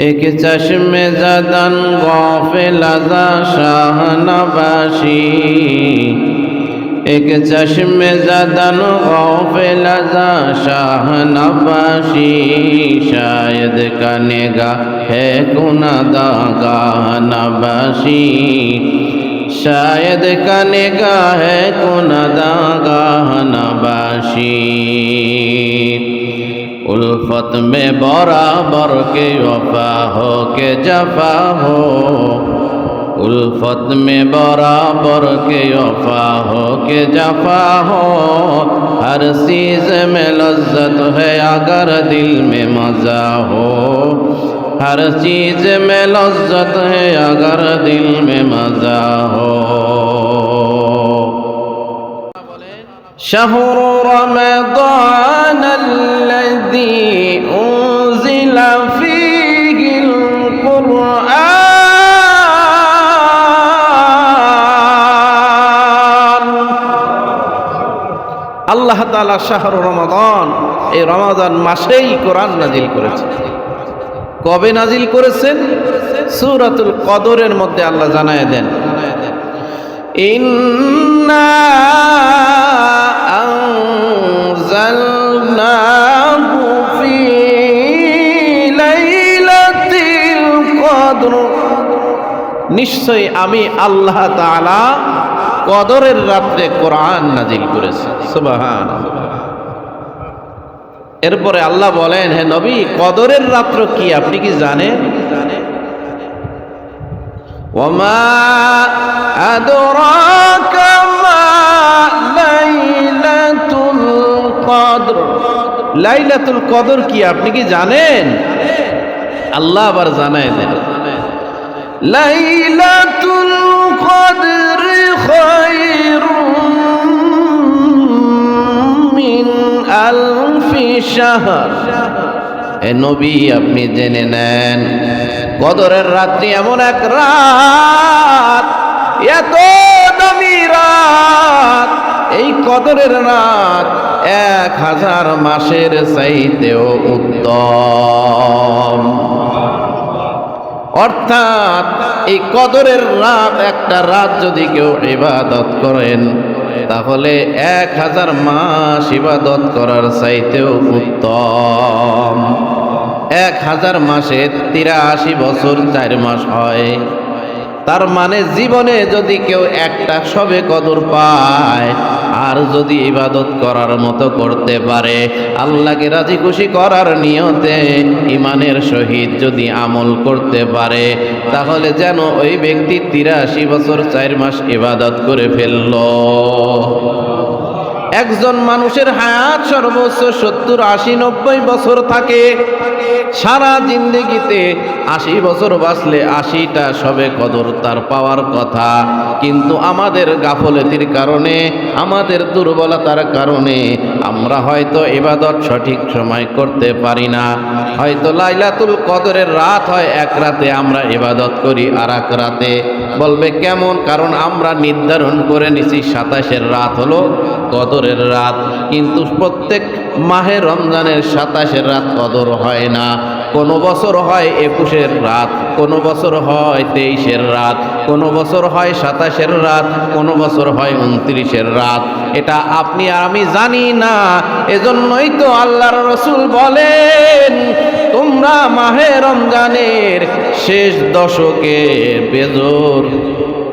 एक चश्म जदन शाह नबाशी एक चश्म जदन गौफिलदा शाह नबाशी शायद कनेगा है कुनदा गाहनबाशी शायद कनेगा है कुनदा गाहनबाशी الفت میں برابر کے وفا ہو کے جفا ہو۔ الفت میں برابر کے وفا ہو کے جفا ہو۔ ہر چیز میں لذت ہے اگر دل میں مزہ ہو۔ ہر چیز میں لذت ہے اگر دل میں مزہ ہو۔ شہر رمضان اللہ الذي أنزل فيه القرآن আল্লাহ তালা শাহর রমাদান এই রমাদান মাসেই কোরআন নাজিল করেছে কবে নাজিল করেছেন সূরাতুল কদরের মধ্যে আল্লাহ জানায় দেন ইন্না আনজালনাহু নিশ্চয়ই আমি আল্লাহ তাআলা কদরের রাত্রে কোরআন নাজিল করেছি। সুবহানাল্লাহ। এরপরে আল্লাহ বলেন, হে নবী, কদরের রাত্র কি? আপনি কি জানেন? লাইলাতুল কদর। কি? আপনি কি জানেন? আল্লাহ আবার জানায় লাইলাতুল কদর খায়রুম মিন আলফি শাহর। এ নবী, আপনি জেনে নেন, কদরের রাত্রি এমন এক রাত, এত দামি রাত, এই কদরের রাত এক হাজার মাসের চাইতেও উত্তম। অর্থাৎ এই কদরের রাত, একটা রাত যদি কেউ ইবাদত করেন, তাহলে এক হাজার মাস ইবাদত করার চাইতেও উত্তম। এক হাজার মাসে তিরাশি বছর চার মাস হয়। তার মানে জীবনে যদি কেউ একটা সবে কদর পায়, আর যদি ইবাদত করার মতো করতে পারে, আল্লাহকে রাজি খুশি করার নিয়তে ইমানের সহিত যদি আমল করতে পারে, তাহলে যেন ওই ব্যক্তি তিরাশি বছর চার মাস ইবাদত করে ফেলল। একজন মানুষের হায়াত সর্বোচ্চ সত্তর, আশি, নব্বই বছর থাকে। সারা জিন্দগিতে আশি বছর বাঁচলে আশিটা সবে কদর তার পাওয়ার কথা। কিন্তু আমাদের গাফলতির কারণে, আমাদের দুর্বলতার কারণে আমরা হয়তো এবাদত সঠিক সময় করতে পারি না। হয়তো লাইলাতুল কদরের রাত হয়, এক রাতে আমরা এবাদত করি, আর এক রাতে। বলবে কেমন? কারণ আমরা নির্ধারণ করে নিছি, সাতাশের রাত হলো কদরের রাত। কিন্তু প্রত্যেক মাহে রমজানের সাতাশের রাত কদর হয় না। কোনো বছর হয় একুশের রাত, কোনো বছর হয় তেইশের রাত, কোনো বছর হয় সাতাশের রাত, কোনো বছর হয় উনত্রিশের রাত। এটা আপনি আর আমি জানি না। এজন্যই তো আল্লাহর রসুল বলেন, তোমরা মাহে রমজানের শেষ দশকে বেজোর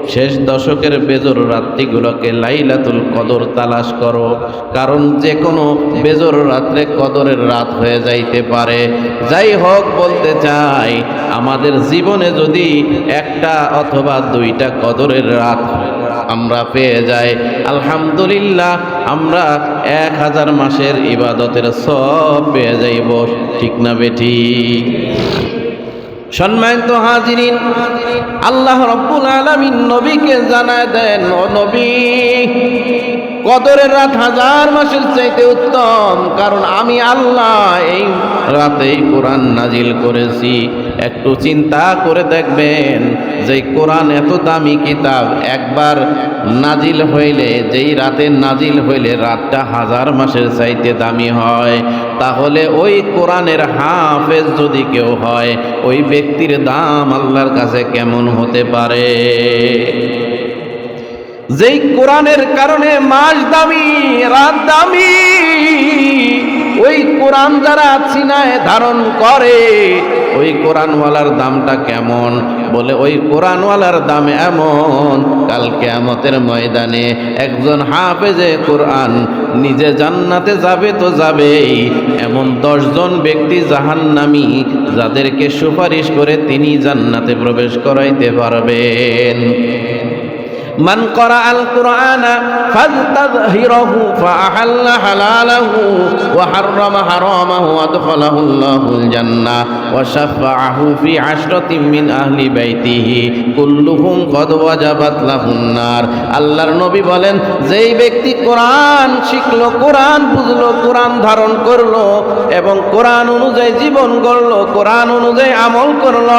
শেষ দশকের বেজর রাত্রিগুলোকে লাইলাতুল কদর তালাশ করো। কারণ যে কোনো বেজর রাত্রে কদরের রাত হয়ে যাইতে পারে। যাই হোক, বলতে চাই, আমাদের জীবনে যদি একটা অথবা দুইটা কদরের রাত আমরা পেয়ে যাই, আলহামদুলিল্লাহ আমরা এক হাজার মাসের ইবাদতের সব পেয়ে যাইব। ঠিক না বেঠি? সম্মানিত হাজিরিন, আল্লাহ রব্বুল আলমিন নবীকে জানায় দেন, ও নবী, কদরের রাত হাজার মাসের চাইতে উত্তম, কারণ আমি আল্লাহ এই রাতেই কোরআন নাজিল করেছি। একটু চিন্তা করে দেখবেন যে কোরআন এত দামি কিতাব, একবার নাজিল হইলে, যেই রাতে নাজিল হইলে রাতটা হাজার মাসের চাইতে দামি হয়। তাহলে ওই কোরআনের হাফেজ যদি কেউ হয়, ওই ব্যক্তির দাম আল্লাহর কাছে কেমন হতে পারে? যেই কোরআনের কারণে মাস দামি, রাত দামি, ওই কোরআন যারা চিনায় ধারণ করে ওই কোরআনওয়ালার দামটা কেমন? বলে, ওই কোরআনওয়ালার দাম এমন, কাল কেয়ামতের ময়দানে একজন হাফেজে কোরআন নিজে জান্নাতে যাবে তো যাবেই। এমন দশজন ব্যক্তি জাহান্নামি, যাদেরকে সুপারিশ করে তিনি জান্নাতে প্রবেশ করাইতে পারবেন। মান করা আল কোরআনা ফালতাযহিরাহু ফাহাল্লা হালালাহু ওয়া হাররামা হারামাহু আদখালাহু আল্লাহুল জান্নাহ ওয়া শাফাআহু ফি আশরাতিন মিন আহলি বাইতিহি কুল্লুহুম কদ ওয়াজাবাত লাহুন আল্লাহর নবী বলেন, যেই ব্যক্তি কোরআন শিখলো, কোরআন বুঝলো, কোরআন ধারণ করল এবং কোরআন অনুযায়ী জীবন গড়লো, কোরআন অনুযায়ী আমল করল,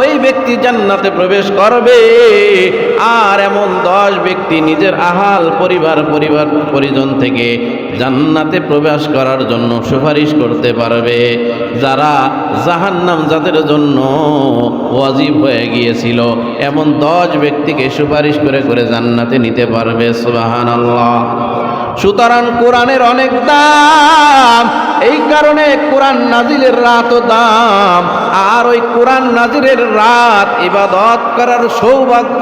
ওই ব্যক্তি জান্নাতে প্রবেশ করবে। আর এমন দশ ব্যক্তি নিজের আহাল পরিবার পরিবার পরিজন থেকে জান্নাতে প্রবেশ করার জন্য সুপারিশ করতে পারবে। যারা জাহান্নাম যাদের জন্য ওয়াজিব হয়ে গিয়েছিল, এমন দশ ব্যক্তিকে সুপারিশ করে করে জান্নাতে নিতে পারবে। সুবাহান সুতরাং কোরআনের অনেক দাম। এই কারণে কোরআন নাজিলের রাতও দাম। আর ওই কোরআন নাজিরের রাত ইবাদত করার সৌভাগ্য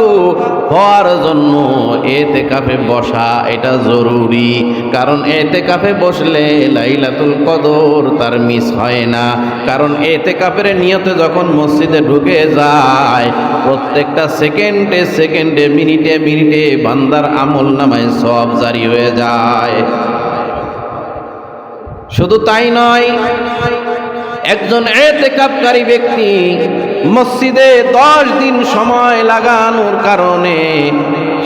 হওয়ার জন্য এতে কাফে বসা এটা জরুরি। কারণ এতে কাফে বসলে লাইলাতুল কদর তার মিস হয় না। কারণ এতে কাফের নিয়তে যখন মসজিদে ঢুকে যায়, প্রত্যেকটা সেকেন্ডে সেকেন্ডে মিনিটে মিনিটে বান্দার আমল নামায় সব জারি হয়ে যায়। শুধু তাই নয়, একজন এতেকাপকারী ব্যক্তি মসজিদে দশ দিন সময় লাগানোর কারণে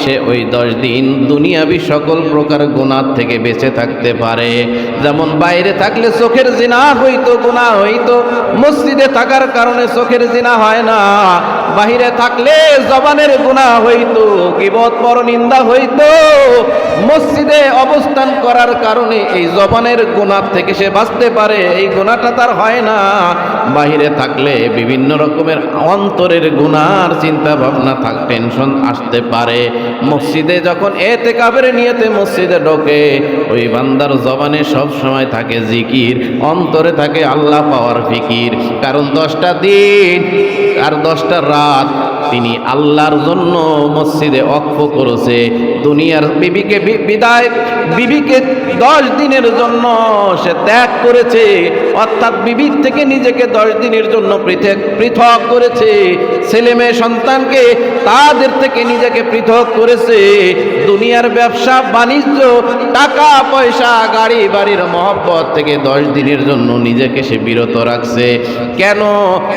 সে ওই দশ দিন দুনিয়াবি সকল প্রকার গুণার থেকে বেঁচে থাকতে পারে। যেমন বাইরে থাকলে চোখের জিনা হইতো গুণা হইতো, মসজিদে থাকার কারণে চোখের জিনা হয় না। বাহিরে থাকলে জবানের গুণা হইতো, কিবত পর নিন্দা হইতো। মসজিদে অবস্থান করার কারণে এই জবানের গুণার থেকে সে বাঁচতে পারে, এই গুণাটা তার হয় না। বাহিরে থাকলে বিভিন্ন রকমের অন্তরের গুণার চিন্তা ভাবনা থাক, টেনশন আসতে পারে। মসজিদে যখন এতে কাবের নিয়েতে মসজিদে ঢোকে, ওই বান্দার জবানে সব সময় থাকে জিকির, অন্তরে থাকে আল্লাহ পাওয়ার ফিকির। কারণ দশটা দিন আর দশটা রাত জান্নাত তিনি আল্লাহর জন্য মসজিদে অক্ষ করেছে। দুনিয়ার বিবিকে বিদায়, বিবিকে দশ দিনের জন্য সে ত্যাগ করেছে। অর্থাৎ বিবির থেকে নিজেকে দশ দিনের জন্য পৃথক পৃথক করেছে। ছেলে মেয়ে সন্তানকে তাদের থেকে নিজেকে পৃথক করেছে। দুনিয়ার ব্যবসা, বাণিজ্য, টাকা, পয়সা, গাড়ি, বাড়ির মহব্বত থেকে দশ দিনের জন্য নিজেকে সে বিরত রাখছে। কেন?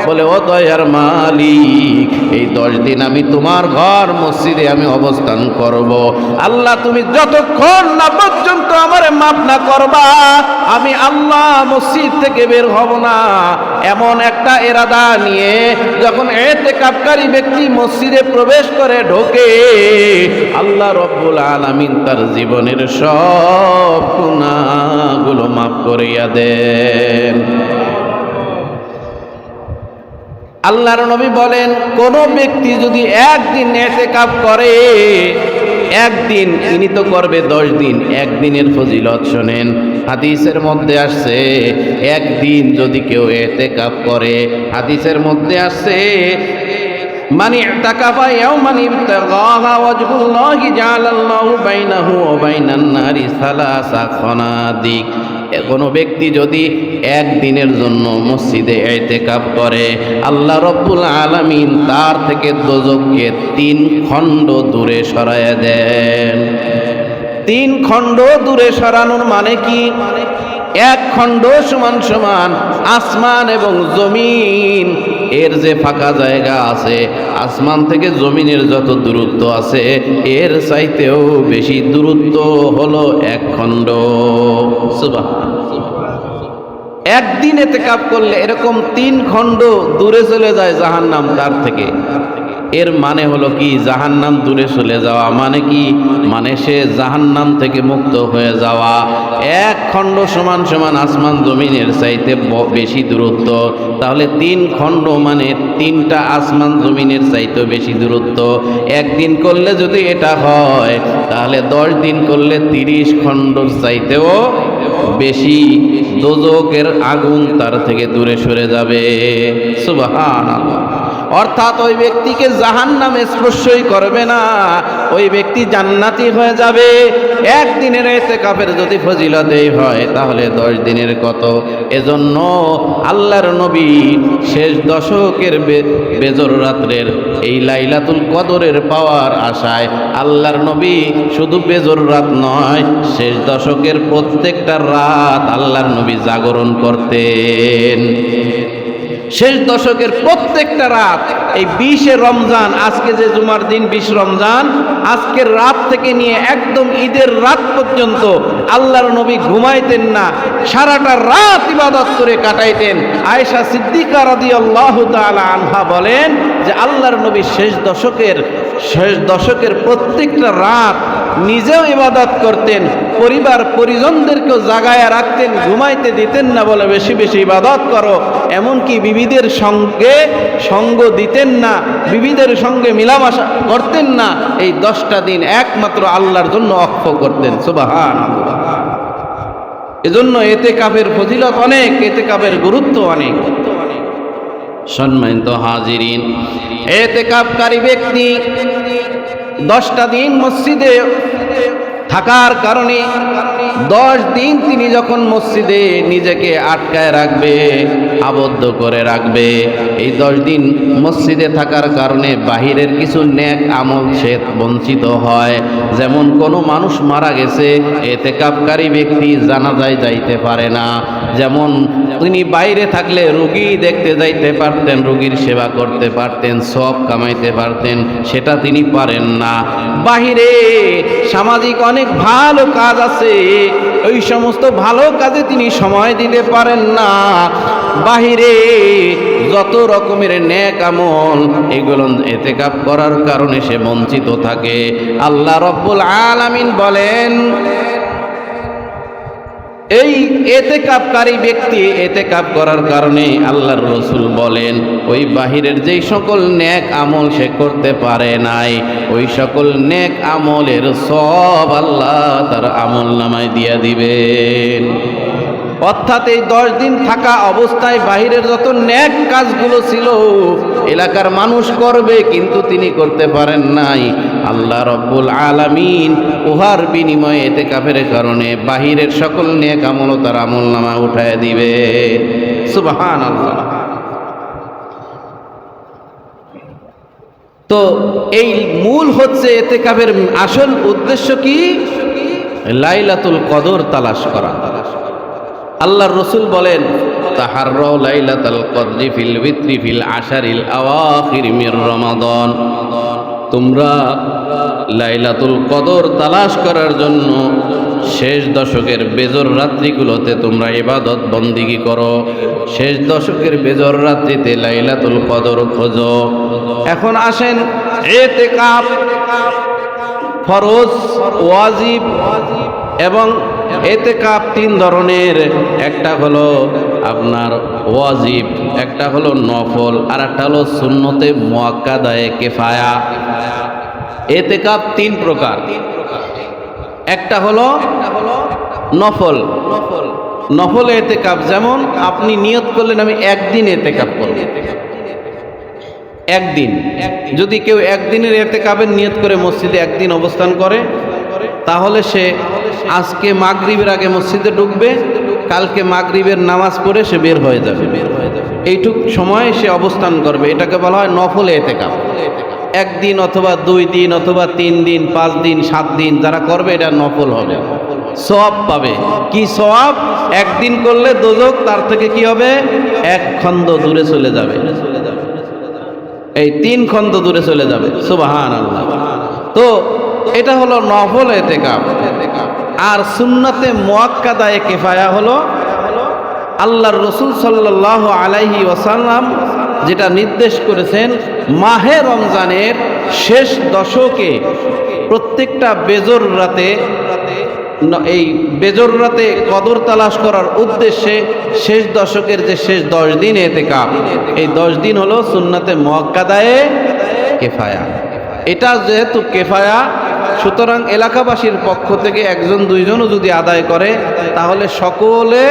বলে, ও দয়ার মালিক, এই দশ দিন আমি তোমার ঘর মসজিদে আমি অবস্থান করব। আল্লাহ, তুমি যতক্ষণ না পর্যন্ত আমারে মাফ না করবা, আমি আল্লাহ মসজিদ থেকে বের হব না। এমন একটা এরাদা নিয়ে যখন এতে কাপকারী ব্যক্তি মসজিদে প্রবেশ করে ঢোকে, আল্লাহ রব্বুল আলামিন তার জীবনের সব গুণাগুলো মাফ করিয়া দেন। আল্লাহর নবী বলেন, কোন ব্যক্তি যদি একদিন এতে কাপ করে, একদিন ইনি তো করবে দশ দিন, একদিনের ফজিলত শোনেন। হাদিসের মধ্যে আসছে, একদিন যদি কেউ এতে কাপ করে, হাদিসের মধ্যে আসছে মানে কোনো ব্যক্তি যদি একদিনের জন্য মসজিদে এতেকাপ করে, আল্লাহ রব্বুল আলমিন তার থেকে দোজককে তিন খণ্ড দূরে সরাইয়া দেন। তিন খণ্ড দূরে সরানোর মানে কি? এক খণ্ড সমান সমান আসমান এবং জমিন। এর যে ফাঁকা জায়গা আছে, আসমান থেকে জমিনের যত দূরত্ব আছে, এর চাইতেও বেশি দূরত্ব হলো এক খণ্ড। একদিন এতে কাপ করলে এরকম তিন খণ্ড দূরে চলে যায় জাহান্নাম তার থেকে। এর মানে হলো কি? জাহান্নাম দূরে চলে যাওয়া। মানে কি? মানে সে জাহান্নাম থেকে মুক্ত হয়ে যাওয়া। এক খণ্ড সমান সমান আসমান জমিনের চাইতে বেশি দূরত্ব। তাহলে তিন খণ্ড মানে তিনটা আসমান জমিনের চাইতে বেশি দূরত্ব। একদিন করলে যদি এটা হয়, তাহলে দশ দিন করলে তিরিশ খণ্ডর চাইতেও বেশি। দোজকের আগুন তার থেকে দূরে সরে যাবে। সুবাহান অর্থাৎ ওই ব্যক্তিকে জাহান নামে স্পর্শই করবে না। ওই ব্যক্তি জান্নাতি হয়ে যাবে। একদিনের এতে কাপের যদি ফজিলতেই হয়, তাহলে দশ দিনের কত? এজন্য আল্লাহর নবী শেষ দশকের বেজর রাত্রের এই লাইলাতুল কদরের পাওয়ার আশায় আল্লাহর নবী শুধু বেজর রাত নয়, শেষ দশকের প্রত্যেকটা রাত আল্লাহর নবী জাগরণ করতেন। শেষ দশকের প্রত্যেকটা রাত, এই বিশে রমজান, আজকে যে জুমার দিন বিশ রমজান, আজকের রাত থেকে নিয়ে একদম ঈদের রাত পর্যন্ত আল্লাহর নবী ঘুমাইতেন না, সারাটা রাত ইবাদত করে কাটাইতেন। আয়েশা সিদ্দিকা রাদি আল্লাহ আনহা বলেন যে, আল্লাহর নবী শেষ দশকের শেষ দশকের প্রত্যেকটা রাত নিজেও ইবাদত করতেন, পরিবার পরিজনদেরকেও জাগায় রাখতেন, ঘুমাইতে দিতেন না বলে বেশি বেশি ইবাদত করো। এমনকি বিবিদের সঙ্গে সঙ্গ দিতেন না, বিবিদের সঙ্গে মিলামাশা করতেন না। এই দশটা দিন একমাত্র আল্লাহর জন্য অক্ষ করতেন সুবাহান এজন্য এতে কাপের ফজিলত অনেক এতে কাপের গুরুত্ব অনেক। সম্মানিত হাজিরিন এতে কাপকারী ব্যক্তি দশটা দিন মসজিদে থাকার কারণে দশ দিন তিনি যখন মসজিদে নিজেকে আটকায় রাখবে, আবদ্ধ করে রাখবে, এই দশ দিন মসজিদে থাকার কারণে বাহিরের কিছু ন্যাক আমল সে বঞ্চিত হয়। যেমন কোনো মানুষ মারা গেছে, এতে কাপকারী ব্যক্তি জানাজায় যাইতে পারে না। যেমন তিনি বাইরে থাকলে রুগী দেখতে যাইতে পারতেন, রুগীর সেবা করতে পারতেন, সব কামাইতে পারতেন, সেটা তিনি পারেন না। বাহিরে সামাজিক অনেক ভালো কাজ আছে ওই সমস্ত ভালো কাজে তিনি সময় দিতে পারেন না। বাহিরে যত রকমের ন্যাক আমল, এগুলো এতে কাপ করার কারণে সে বঞ্চিত থাকে। আল্লাহ রব্বুল আলামিন বলেন এই এতে কাপকারী ব্যক্তি এতে কাপ করার কারণে আল্লাহর রসুল বলেন, ওই বাহিরের যেই সকল ন্যাক আমল সে করতে পারে নাই, ওই সকল ন্যাক আমলের সব আল্লাহ তার আমল নামায় দিয়া দিবেন। অর্থাৎ এই দশ দিন থাকা অবস্থায় বাহিরের যত ন্যাক কাজগুলো ছিল, এলাকার মানুষ করবে, কিন্তু তিনি করতে পারেন নাই। আল্লাহ রব্বুল আলামিন উহার বিনিময়ে এতে কাফের কারণে বাহিরের সকল ন্যাক আমলও তার আমল নামা উঠায় দিবে। সুবাহান আল্লাহ তো এই মূল হচ্ছে এতে কাফের আসল উদ্দেশ্য কি? লাইলাতুল কদর তালাশ করা। আল্লাহর রসুল বলেন তাহাররাও লাইলাতাল কদরি ফিল বিত্রি ফিল আশারিল আওয়াখির মির রমাদান। তোমরা লাইলাতুল কদর তালাশ করার জন্য শেষ দশকের বেজর রাত্রিগুলোতে তোমরা ইবাদত বন্দিগি করো। শেষ দশকের বেজর রাত্রিতে লাইলাতুল কদর খোঁজো। এখন আসেন এতে কাপ ফরজ, ওয়াজিব এবং এতে কাপ তিন ধরনের। একটা হলো আপনার ওয়াজিব, একটা হলো নফল আর একটা হলো সুন্নতে মোয়াক্কাদায়ে কেফায়া। এতে কাপ তিন প্রকার। একটা হলো নফল। নফল এতে কাপ যেমন আপনি নিয়ত করলেন আমি একদিন এতে কাপ করব। একদিন। যদি কেউ একদিনের এতে কাবের নিয়ত করে মসজিদে একদিন অবস্থান করে, তাহলে সে আজকে মাগরিবের আগে মসজিদে ঢুকবে, কালকে মাগরিবের নামাজ পড়ে সে বের হয়ে যাবে। বের হয়ে যাবে এইটুক সময় সে অবস্থান করবে। এটাকে বলা হয় নফল এতে কাপ একদিন অথবা দুই দিন অথবা তিন দিন, পাঁচ দিন, সাত দিন, যারা করবে এটা নফল হবে। সব পাবে। কি সব একদিন করলে দোজক, তার থেকে কি হবে? এক খন্দ দূরে চলে যাবে। এই তিন খন্দ দূরে চলে যাবে। সুবাহান আল্লাহ তো এটা হলো নফল এতেকাপ আর সুন্নতে মোয়াক্কাদায়ে কেফায়া হলো আল্লাহর রসুল সাল্লাহ আলাইহি ওয়াসাল্লাম যেটা নির্দেশ করেছেন মাহে রমজানের শেষ দশকে প্রত্যেকটা বেজর রাতে এই বেজর রাতে কদর তালাশ করার উদ্দেশ্যে শেষ দশকের যে শেষ দশ দিন এতে কাপ এই দশ দিন হলো সুন্নাতে মক্কাদায়ে কেফায়া। এটা যেহেতু কেফায়া, সুতরাং এলাকাবাসীর পক্ষ থেকে একজন দুইজনও যদি আদায় করে, তাহলে সকলে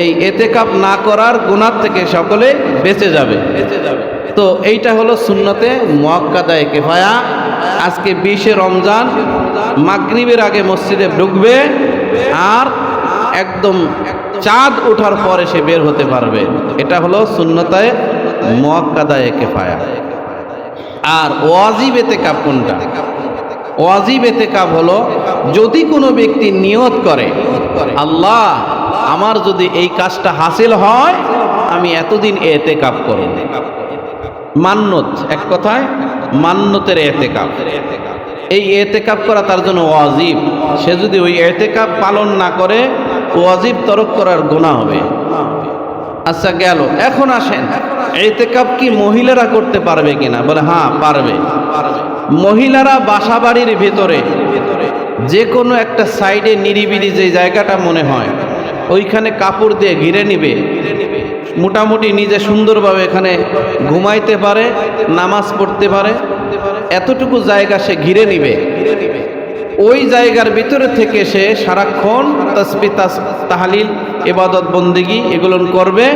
এই এতেকাপ না করার গুণার থেকে সকলে বেঁচে যাবে। বেঁচে যাবে। তো এইটা হলো সুন্নতে মোয়াক্কাদায় কেফায়া। আজকে বিশে রমজান মাগরিবের আগে মসজিদে ঢুকবে আর একদম চাঁদ ওঠার পরে সে বের হতে পারবে। এটা হলো সুন্নতায় মোয়াক্কাদায় কেফায়া। আর ওয়াজিব এতে কাপ কোনটা? ওয়াজিব এতে কাপ হলো যদি কোনো ব্যক্তি নিয়ত করে আল্লাহ আমার যদি এই কাজটা হাসিল হয়, আমি এতদিন এতে কাপ করি মান্নত, এক কথায়, মান্নতের এতেকাপ। এই এতেকাপ করা তার জন্য ওয়াজিব। সে যদি ওই এতেকাপ পালন না করে, ওয়াজিব তরক করার গুণা হবে। আচ্ছা গেল। এখন আসেন। এতেকাপ কি মহিলারা করতে পারবে কিনা? বলে হ্যাঁ পারবে। মহিলারা বাসা বাড়ির ভেতরে, যে কোনো একটা সাইডে নিরিবিলি যে জায়গাটা মনে হয় ওইখানে কাপড় দিয়ে ঘিরে নিবে। মোটামুটি নিজে সুন্দরভাবে এখানে ঘুমাইতে পারে, নামাজ পড়তে পারে। এতটুকু জায়গা সে ঘিরে নিবে। ওই জায়গার ভিতরে থেকে সে সারাক্ষণ তসবি, তাস, তাহালিল এবাদত বন্দিগি এগুলো করবে।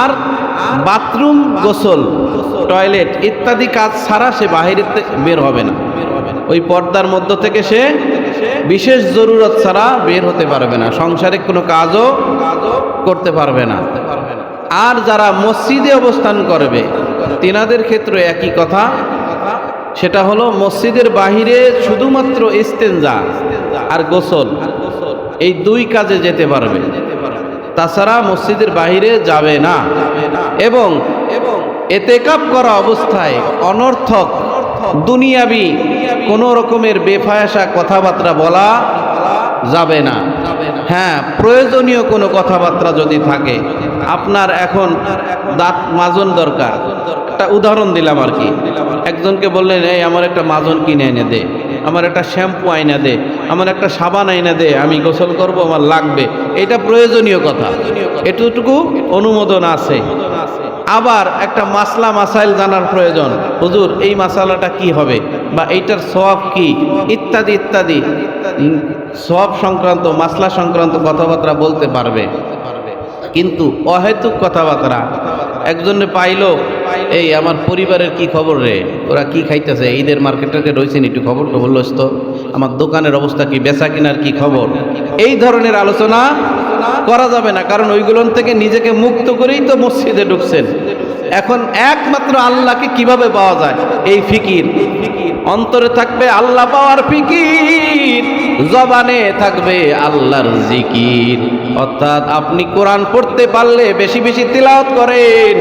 আর বাথরুম, গোসল, টয়লেট ইত্যাদি কাজ ছাড়া সে বাহিরে বের হবে না। ওই পর্দার মধ্য থেকে সে বিশেষ জরুরত ছাড়া বের হতে পারবে না সংসারে কোনো কাজও করতে পারবে না। আর যারা মসজিদে অবস্থান করবে, তিনাদের ক্ষেত্রে একই কথা, সেটা হলো মসজিদের বাহিরে শুধুমাত্র ইস্তেঞ্জা আর গোসল, এই দুই কাজে যেতে পারবে। তাছাড়া মসজিদের বাহিরে যাবে না। এবং এতেকাপ করা অবস্থায় অনর্থক দুনিয়াবি কোনো রকমের বেফায়াসা কথাবার্তা বলা যাবে না। হ্যাঁ প্রয়োজনীয় কোনো কথাবার্তা যদি থাকে, আপনার এখন দাঁত মাজন দরকার। একটা উদাহরণ দিলাম আর কি। একজনকে বললেন, এই, আমার একটা মাজন কিনে এনে দে, আমার একটা শ্যাম্পু আইনা দে, আমার একটা সাবান আইনা দে, আমি গোসল করব, আমার লাগবে। এটা প্রয়োজনীয় কথা। এটুকু অনুমোদন আছে। আবার একটা মাসলা মাসাইল জানার প্রয়োজন। হুজুর, এই মাসালাটা কি হবে? বা এইটার সব কি? ইত্যাদি ইত্যাদি। সব সংক্রান্ত, মাসলা সংক্রান্ত কথাবার্তা বলতে পারবে। কিন্তু অহেতুক কথাবার্তা। একজনে পাইলো, এই আমার পরিবারের কি খবর রে? ওরা কি খাইতেছে? ঈদের মার্কেটটাকে রয়েছেন একটু খবর লইস তো। আমার দোকানের অবস্থা কি, বেচা কিনার কি খবর? এই ধরনের আলোচনা করা যাবে না, কারণ ওইগুলোর থেকে নিজেকে মুক্ত করেই তো মসজিদে ঢুকছেন। এখন একমাত্র আল্লাহকে কীভাবে পাওয়া যায়? এই ফিকির। অন্তরে থাকবে আল্লাহ পাওয়ার ফিকির, জবানে থাকবে আল্লাহর জিকির। অর্থাৎ আপনি কোরআন পড়তে পারলে বেশি বেশি তিলাওয়াত করেন।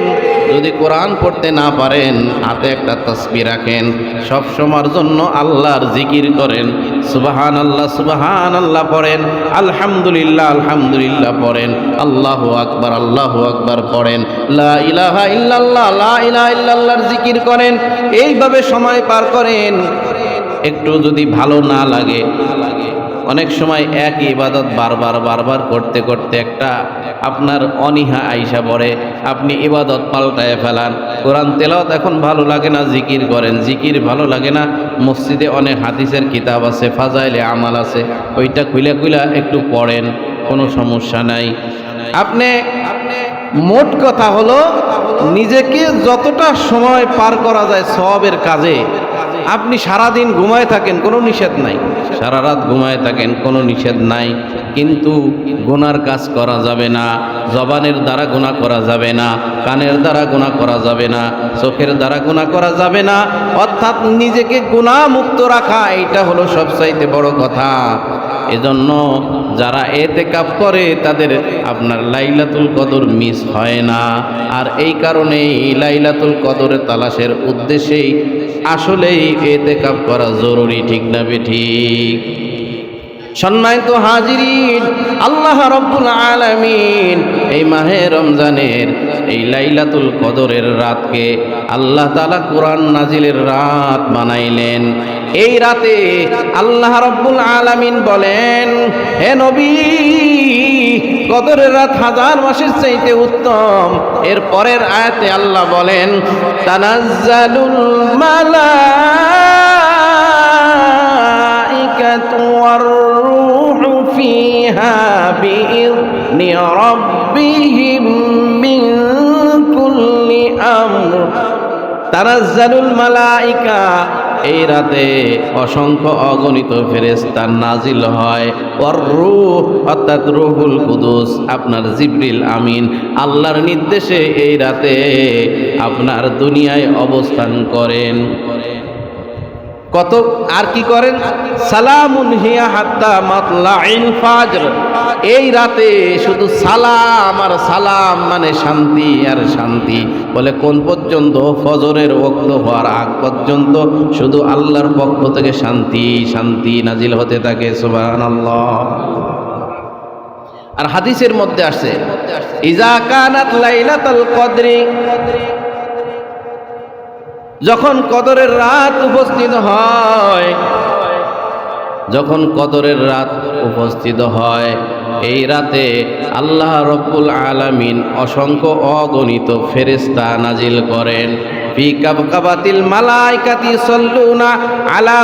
যদি কোরআন পড়তে না পারেন, হাতে একটা তসবি রাখেন সব সময়ের জন্য আল্লাহর জিকির করেন সুবাহান আল্লাহ সুবাহান আল্লাহ পড়েন, আলহামদুলিল্লাহ আলহামদুলিল্লাহ পড়েন, আল্লাহ আকবার আল্লাহ আকবার পড়েন, লা ইলাহা জিকির করেন, এইভাবে সময় পার করেন, একটু যদি ভালো না লাগে অনেক সময় এক ইবাদত বারবার বারবার করতে করতে একটা আপনার অনীহা আইসা পড়ে। আপনি ইবাদত পাল্টায় ফেলান। কোরআন তেলাওয়াত এখন ভালো লাগে না, জিকির করেন। জিকির ভালো লাগে না, মসজিদে অনেক হাদিসের কিতাব আছে, ফাজাইলে আমাল আছে, ওইটা খুলে খুলে একটু পড়েন, কোনো সমস্যা নাই। আপনি মোট কথা হলো, নিজেকে যতটা সময় পার করা যায় সবের কাজে আপনি সারাদিন ঘুমায় থাকেন, কোনো নিষেধ নাই। সারা রাত ঘুমায় থাকেন, কোনো নিষেধ নাই। কিন্তু গোনার কাজ করা যাবে না, জবানের দ্বারা গোনা করা যাবে না, কানের দ্বারা গোনা করা যাবে না, চোখের দ্বারা গোনা করা যাবে না। অর্থাৎ নিজেকে গুণা মুক্ত রাখা এটা হলো সবচাইতে বড় কথা। এজন্য যারা এতে কাপ করে, তাদের আপনার লাইলাতুল কদর মিস হয় না। আর এই কারণে লাইলাতুল কদরের তালাশের উদ্দেশ্যেই আসলেই এতে কাপ করা জরুরি ঠিক না বে ঠিক? সম্মানিত হাজিরিন, আল্লাহ রব্বুল আলামিন এই মাহে রমজানের এই লাইলাতুল কদরের রাতকে আল্লাহ তালা কোরআন নাজিলের রাত বানাইলেন। এই রাতে আল্লাহ রব্বুল আলামিন বলেন, হে নবী, কদরের রাত হাজার মাসের চাইতে উত্তম। এর পরের আয়াতে আল্লাহ বলেন, তানাজ্জালুল মালাইকাতু কুল্লি আমর। মালাইকা, এই রাতে অসংখ্য অগণিত ফেরেস্তা নাজিল হয়। রূহ, অর্থাৎ রুহুল কুদুস, আপনার জিবরিল আমিন। আল্লাহর নির্দেশে এই রাতে আপনার দুনিয়ায় অবস্থান করেন। কত? আর কি করেন? সালামুন হিয়া হাত্তা মাতলাইল ফাজর। এই রাতে শুধু সালাম আর সালাম মানে শান্তি আর শান্তি। বলে কোন পর্যন্ত? ফজরের ওক্ত হওয়ার আগ পর্যন্ত শুধু আল্লাহর পক্ষ থেকে শান্তি শান্তি নাজিল হতে থাকে, সুবহানাল্লাহ। আর হাদিসের মধ্যে আসছে ইজা কানাত লাইলাতুল কদরি। যখন কদরের রাত উপস্থিত হয়, যখন কদরের রাত উপস্থিত হয়, এই রাতে আল্লাহ রব্বুল আলামিন অসংখ্য অগণিত ফেরেস্তা নাজিল করেন। মালাইকাতি আলা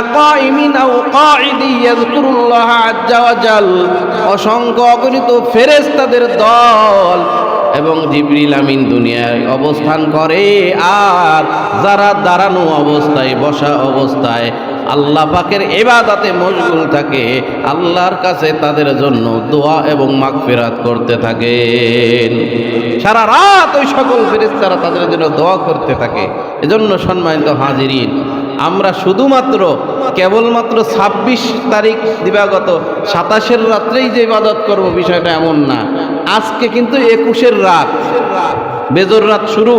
অসংখ্য অগণিত ফেরেশতাদের দল এবং জিবরিল আমিন দুনিয়ায় অবস্থান করে। আর যারা দাঁড়ানো অবস্থায়, বসা অবস্থায় আল্লাহ পাকের এবাদাতে মশগুল থাকে, আল্লাহর কাছে তাদের জন্য দোয়া এবং মাগফিরাত করতে থাকেন সারা রাত ওই সকল ফেরেশতারা তাদের জন্য দোয়া করতে থাকে। এজন্য সম্মানিত হাজিরিন, আমরা শুধুমাত্র কেবলমাত্র ছাব্বিশ তারিখ দিবাগত সাতাশের রাত্রেই যে ইবাদত করব বিষয়টা এমন না। আজকে কিন্তু একুশের রাত। বেজর রাত শুরু।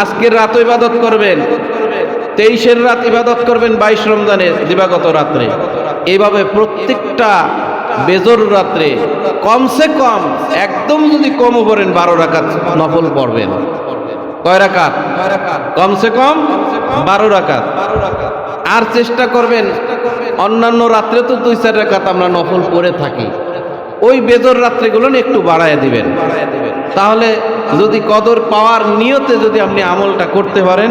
আজকের রাত ইবাদত করবেন। তেইশের রাত ইবাদত করবেন বাইশ রমজানের দিবাগত রাত্রে। এইভাবে প্রত্যেকটা বেজর রাত্রে কমসে কম একদম যদি কমও পড়েন বারো রাকাত নফল পড়বেন। কয় রাকাত? কমসে কম বারো রাকাত। আর চেষ্টা করবেন অন্যান্য রাত্রে তো দুই চার রাকাত আমরা নফল পড়ে থাকি। ওই বেজর রাত্রিগুলো একটু বাড়ায় দিবেন। তাহলে যদি কদর পাওয়ার নিয়তে যদি আপনি আমলটা করতে পারেন,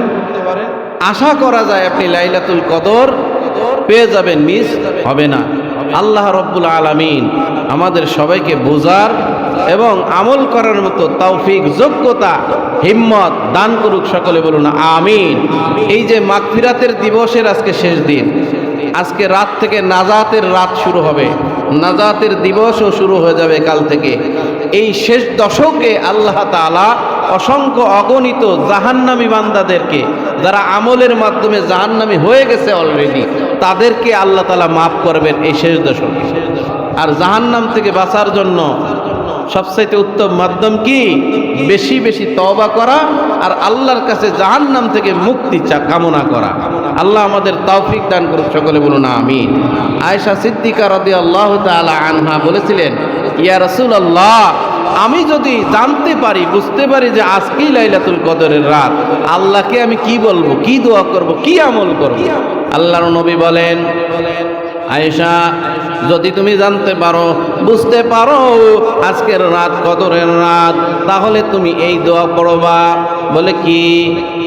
আশা করা যায় আপনি লাইলাতুল কদর পেয়ে যাবেন, মিস হবে না। আল্লাহ রব্বুল আলামিন আমাদের সবাইকে বোঝার এবং আমল করার মতো তৌফিক, যোগ্যতা, হিম্মত দান করুক সকলে বলুন, আমিন। এই যে মাগফিরাতের দিবসের আজকে শেষ দিন আজকে রাত থেকে নাজাতের রাত শুরু হবে। নাজাতের দিবসও শুরু হয়ে যাবে কাল থেকে। এই শেষ দশকে আল্লাহ তাআলা অসংখ্য অগণিত জাহান্নামী বান্দাদেরকে, যারা আমলের মাধ্যমে জাহান্নামী হয়ে গেছে অলরেডি তাদেরকে আল্লাহ তাআলা মাফ করবেন এই শেষ দশকে। আর জাহান্নাম থেকে বাঁচার জন্য সবচাইতে উত্তম মাধ্যম কি? বেশি বেশি তওবা করা আর আল্লাহর কাছে জাহান্নাম থেকে মুক্তি চা কামনা করা। আল্লাহ আমাদের তৌফিক দান করুক, সকলে বলুন না আমি আয়েশা সিদ্দিকা রাদিয়াল্লাহু তাআলা আনহা বলেছিলেন, ইয়া রসুল রাসূলুল্লাহ, আমি যদি জানতে পারি, বুঝতে পারি যে আজকেই লাইলাতুল কদরের রাত, আল্লাহকে আমি কি বলব, কি দোয়া করব, কি আমল করব? আল্লাহর নবী বলেন, আয়েশা, যদি তুমি জানতে পারো, বুঝতে পারো, আজকের রাত কদরের রাত, তাহলে তুমি এই দোয়া পড়বা। বলে কি?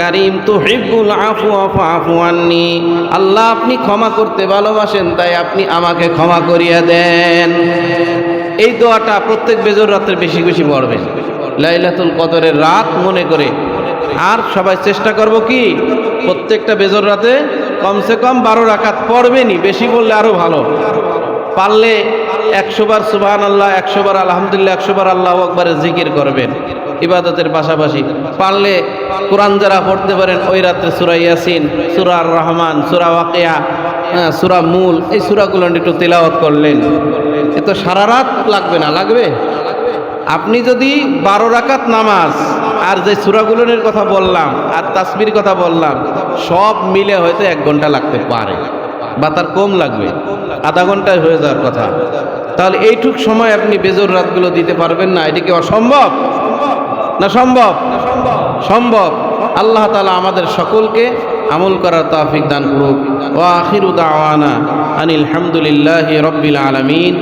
কারিম তো হিব্বুল আফু আফু আন্নি। আল্লাহ আপনি ক্ষমা করতে ভালোবাসেন, তাই আপনি আমাকে ক্ষমা করিয়া দেন। এই দোয়াটা প্রত্যেক বেজর রাত্রে বেশি বেশি পড়বেন। লাইলাতুল কদরের রাত মনে করে। আর সবাই চেষ্টা করব কি, প্রত্যেকটা বেজর রাতে কমসে কম বারো রাকাত পড়বেনি বেশি বললে আরও ভালো। পারলে একশো বার সুবাহান আল্লাহ একশো বার আলহামদুলিল্লাহ, একশো বার আল্লাহ আকবরের জিকির করবেন। ইবাদতের পাশাপাশি পারলে কোরআন যারা পড়তে পারেন ওই রাত্রে সুরা ইয়াসিন সুরা রহমান সুরা ওয়াকিয়া হ্যাঁ, সুরা মূল এই সুরাগুলো একটু তেলাওয়াত করলেন। এ তো সারা রাত লাগবে না লাগবে? আপনি যদি বারো রাকাত নামাজ আর যে সুরাগুলোনের কথা বললাম আর তাসবির কথা বললাম সব মিলে হয়তো এক ঘণ্টা লাগতে পারে বা তার কম লাগবে আধা ঘন্টায় হয়ে যাওয়ার কথা। তাহলে এইটুক সময় আপনি বেজোর রাতগুলো দিতে পারবেন না এটি কি অসম্ভব? না সম্ভব? সম্ভব। আল্লাহ তালা আমাদের সকলকে আমল করার তাফিক দান করুক। ও আখির উদাওয়ানা আনিল হামদুলিল্লাহ রব্বিল আলামিন।